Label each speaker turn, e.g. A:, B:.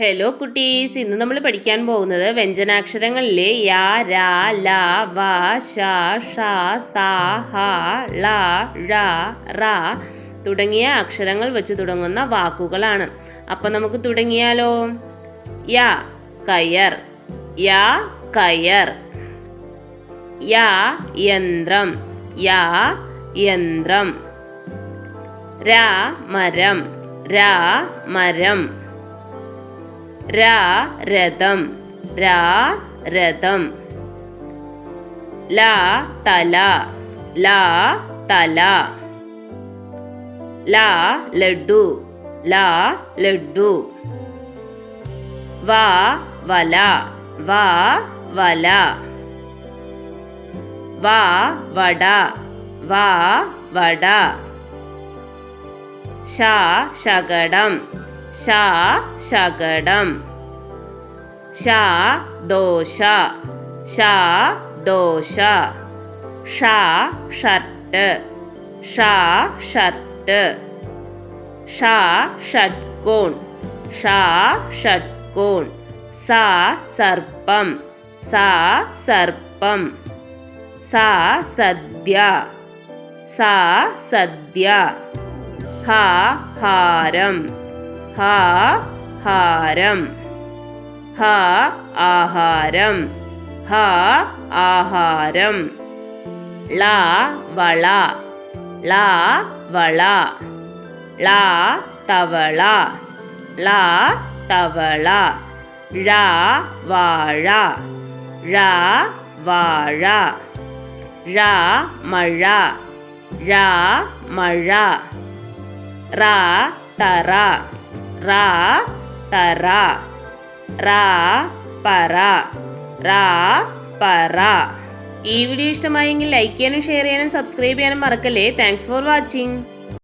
A: Hello കുട്ടീസ്. ഇന്ന് നമ്മൾ പഠിക്കാൻ പോകുന്നത് വ്യഞ്ജനാക്ഷരങ്ങളിലെ യാ രാ ല വ ഷാ ഷ സ ഹ ള ഴ റ തുടങ്ങിയ അക്ഷരങ്ങൾ വെച്ച് തുടങ്ങുന്ന വാക്കുകളാണ്. അപ്പം നമുക്ക് തുടങ്ങിയാലോ? യാ കയർ. യാ കയർ. യാ യന്ത്രം. യാ യന്ത്രം. രാ മരം. രാ മരം. രാ രഥം രാ രഥം. ലാ തല ലാ തല. ലാ ലഡു ലാ ലഡു. വാ വല വാ വല. വാ വട വാ വട. ശ ശകടം शाषकडम् शादोष षट्। षार्टार्टाषट्कोन् शाषट्कोन् सासर्पं षट्कोण्। सा सद्य सा सर्पं सा सद्या। सा सद्या। हा हारम्। ஹா ஹாரம். ஹா ஆஹாரம். ஹா ஆஹாரம். லா வளா. லா வளா. லா தவளா. லா தவளா. ழா வாழா. ழா வாழா. ழா மழா. ழா மழா. ரா தரா. റ തറ റാ പറ റാ പറ ഈ വീഡിയോ ഇഷ്ടമായെങ്കിൽ ലൈക്ക് ചെയ്യാനും ഷെയർ ചെയ്യാനും സബ്സ്ക്രൈബ് ചെയ്യാനും മറക്കല്ലേ. Thanks for watching